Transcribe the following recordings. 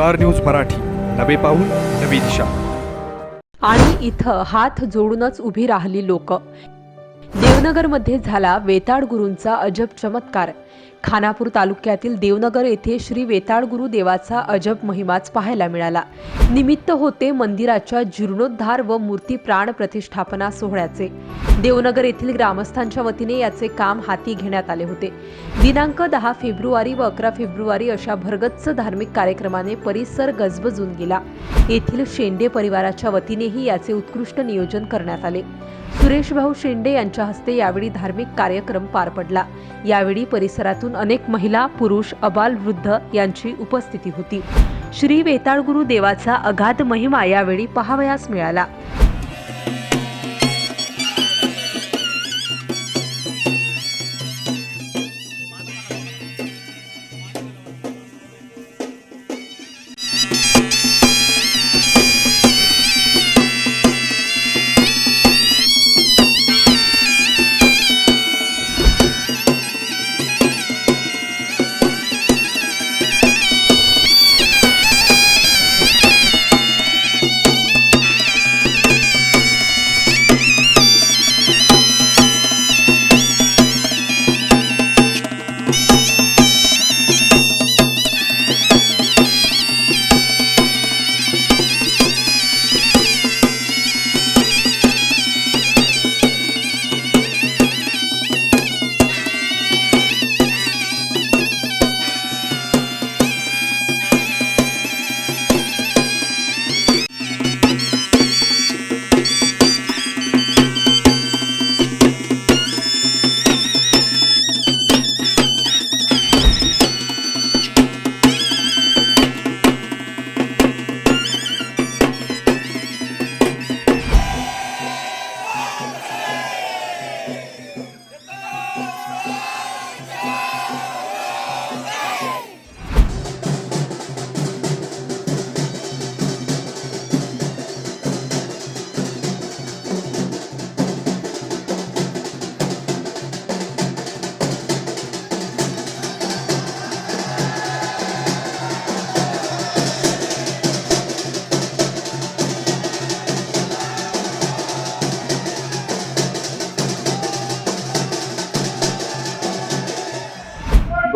Star news Marathi. नवे पाऊल नवी दिशा. आणि इथं हात जोडूनच उभी राहिली लोक. देवनगरमध्ये झाला वेताळ गुरूंचा अजब चमत्कार. खानापूर तालुक्यातील देवनगर येथे श्री वेताळ गुरु देवाचा अजब महिमाच पाहायला मिळाला. निमित्त होते मंदिराच्या जीर्णोद्धार व मूर्ती प्राण प्रतिष्ठापना सोहळ्याचे. देवनगर येथील ग्रामस्थांच्या वतीने याचे काम हाती घेण्यात आले होते. दिनांक दहा फेब्रुवारी व अकरा फेब्रुवारी अशा भरगच्च धार्मिक कार्यक्रमाने परिसर गजबजून गेला. येथील शेंडे परिवाराच्या वतीनेही याचे उत्कृष्ट नियोजन करण्यात आले. सुरेश भाऊ शेंडे यांच्या हस्ते यावेळी धार्मिक कार्यक्रम पार पडला. यावेळी परिसरातून अनेक महिला पुरुष अबाल वृद्ध यांची उपस्थिती होती. श्री वेताळगुरु देवाचा अगाध महिमा यावेळी पाहावयास मिळाला.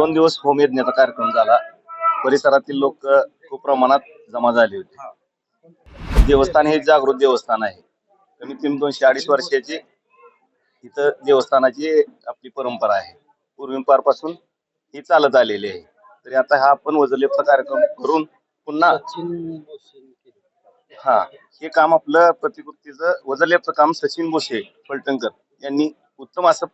दोन दिवस होमयज्ञाचा कार्यक्रम झाला. परिसरातील लोक खूप प्रमाणात जमा झाले होते. देवस्थान हे जागृत देवस्थान आहे. कमीत कमी दोनशे अडीच वर्षाची इथं देवस्थानाची आपली परंपरा आहे. पूर्वीपारपासून ही चालत आलेली आहे. तरी आता हा आपण वजलेपचा कार्यक्रम करून पुन्हा हा हे काम आपलं प्रतिकृतीचं वजलेपचं काम सचिन बोशे फलटणकर यांनी उत्तम असं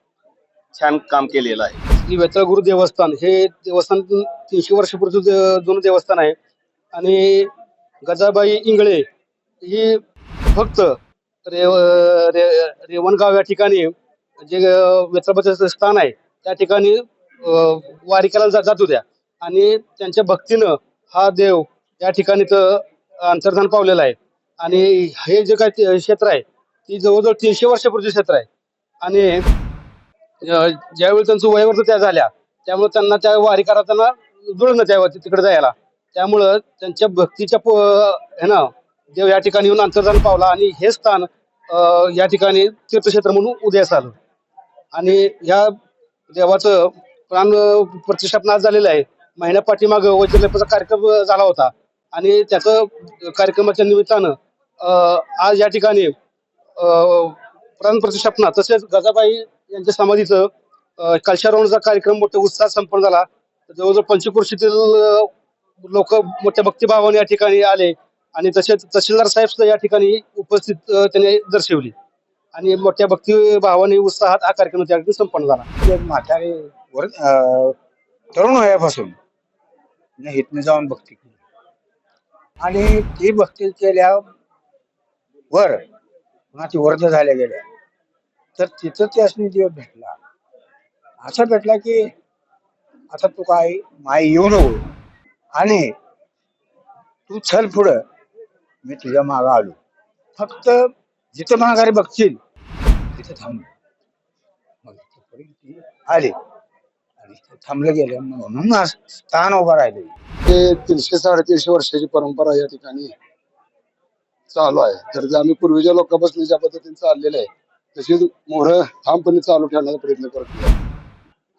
छान काम केलेलं आहे. वेताळगुरु देवस्थान हे देवस्थान तीनशे वर्षापूर्वीचं दे- जुनं देवस्थान आहे. आणि गजाबाई इंगळे ही फक्त रेव रे रेवणगाव या ठिकाणी जे वेताळबाचं स्थान आहे त्या ठिकाणी अं, वारी करायला जा- जात होत्या आणि त्यांच्या भक्तीनं हा देव या ठिकाणी तर अंतर्धान पावलेला आहे. आणि हे जे काय ते क्षेत्र आहे ती जवळजवळ तीनशे वर्षापूर्वीचे क्षेत्र आहे. आणि ज्यावेळी त्यांचं वयवर्त त्या झाल्या त्यामुळे त्यांना त्या वारी करताना जुळणं त्या तिकडे जायला. त्यामुळं त्यांच्या भक्तीच्या हे ना देव या ठिकाणी येऊन अंतर्धान पावला आणि हे स्थान या ठिकाणी तीर्थक्षेत्र म्हणून उदयास आलं. आणि ह्या देवाचं प्राण प्रतिष्ठापना आज झालेलं आहे. महिन्या पाठीमाग वैद्यलेपाचा कार्यक्रम झाला होता. आणि त्याचं कार्यक्रमाच्या निमित्तानं आज या ठिकाणी प्राण प्रतिष्ठापना तसेच गजाबाई यांच्या समाधीचं कलशारोहणचा कार्यक्रम मोठ्या उत्साहात संपन्न झाला. जवळजवळ पंचकृषीतील लोक मोठ्या भक्तिभावाने या ठिकाणी आले आणि तसेच तहसीलदार साहेब सुद्धा या ठिकाणी उपस्थित त्यांनी दर्शवली. आणि मोठ्या भक्तिभावाने उत्साहात हा कार्यक्रम त्या ठिकाणी संपन्न झाला. म्हातारे वर तरुण वयापासून हितने जाऊन भक्ती केली. आणि ती भक्ती केल्यावर पुन्हा वर्ध झाल्या गेल्या? तर तिथं त्यासनी दिवस भेटला. असा भेटला की आता तू काय माय येऊ नको. आणि तू चल पुढं. मी तुझ्या मागं आलो. फक्त जिथं माघारी बघशील तिथं थांब. आले. आणि थांबलं गेलं. म्हणून स्थान उभं राहिले ते तीनशे साडेतीनशे वर्षाची परंपरा या ठिकाणी चालू आहे. तर आम्ही पूर्वीच्या लोकांपासून ज्या पद्धतीने चाललेलं आहे तशीच मोहरं ठामपणे चालू ठेवण्याचा प्रयत्न करत.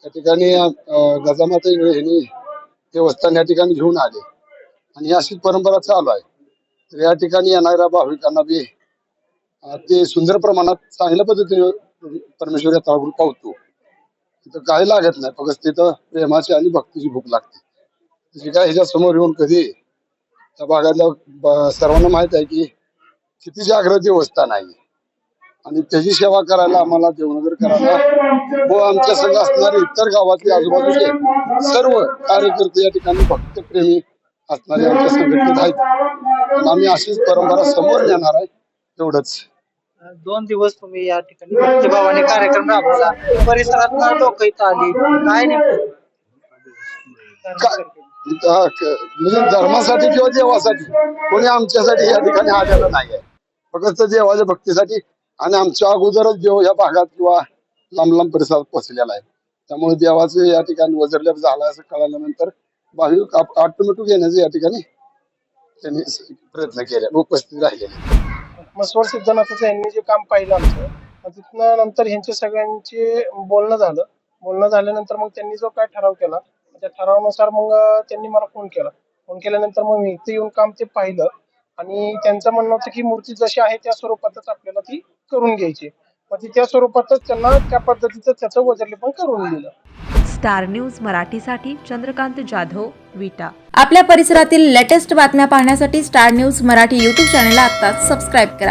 या ठिकाणी गजामाता इंगळे यांनी देवस्थान या ठिकाणी घेऊन आले. आणि अशीच परंपरा चालू आहे. तर या ठिकाणी येणाऱ्या भाविकांना बी ते सुंदर प्रमाणात चांगल्या पद्धतीने परमेश्वर यात्रा पावतो. तिथं काय लागत नाही फक्त तिथं प्रेमाची आणि भक्तीची भूक लागते. तशी काय ह्याच्या समोर येऊन कधी त्या भागातल्या सर्वांना माहीत आहे की किती जागृत देवस्थान आहे. आणि त्याची सेवा करायला आम्हाला देवनगर करायला व आमच्या संघ असणारे इतर गावातले आजूबाजूचे सर्व कार्यकर्ते या ठिकाणी भक्तप्रेमी असणारे आमच्या संघटनेत आहेत. आम्ही अशीच परंपरा समोर नेणार आहे तेवढंच. दोन दिवस तुम्ही या ठिकाणी भक्तिभावाने कार्यक्रम राबवला. परिसरात लोक इथं आली. काय नेमकं? म्हणजे धर्मासाठी किंवा देवासाठी? कोणी आमच्यासाठी या ठिकाणी आलेलं नाही आहे फक्त देवाच्या भक्तीसाठी आणि आमच्या अगोदरच देव या भागात किंवा लांब लांब परिसरात पोहोचलेला आहे. त्यामुळे देवाचं या ठिकाणी वजरलेप झाला असं कळाल्यानंतर भाविक ऑटोमॅटिक येण्याचे या ठिकाणी त्यांनी प्रयत्न केले उपस्थित राहिलेले. मस्वर सिद्धनाथाचं यांनी जे काम पाहिलं आमचं तिथनं नंतर ह्यांचे सगळ्यांचे बोलणं झालं. बोलणं झाल्यानंतर मग त्यांनी जो काय ठराव केला त्या ठरावानुसार मग त्यांनी मला फोन केला. फोन केल्यानंतर मग मी इथे येऊन काम ते पाहिलं. आणि त्यांचं म्हणणं होतं की मूर्ती जशी आहे त्या स्वरूपातच आपल्याला ती करून घ्यायची. मग ती त्या स्वरूपातच त्यांना त्या पद्धतीचं त्याचं वजरले पण करून दिलं. स्टार न्यूज मराठीसाठी चंद्रकांत जाधव विटा. आपल्या परिसरातील लेटेस्ट बातम्या पाहण्यासाठी स्टार न्यूज मराठी यूट्यूब चॅनलला आत्ताच सबस्क्राईब करा.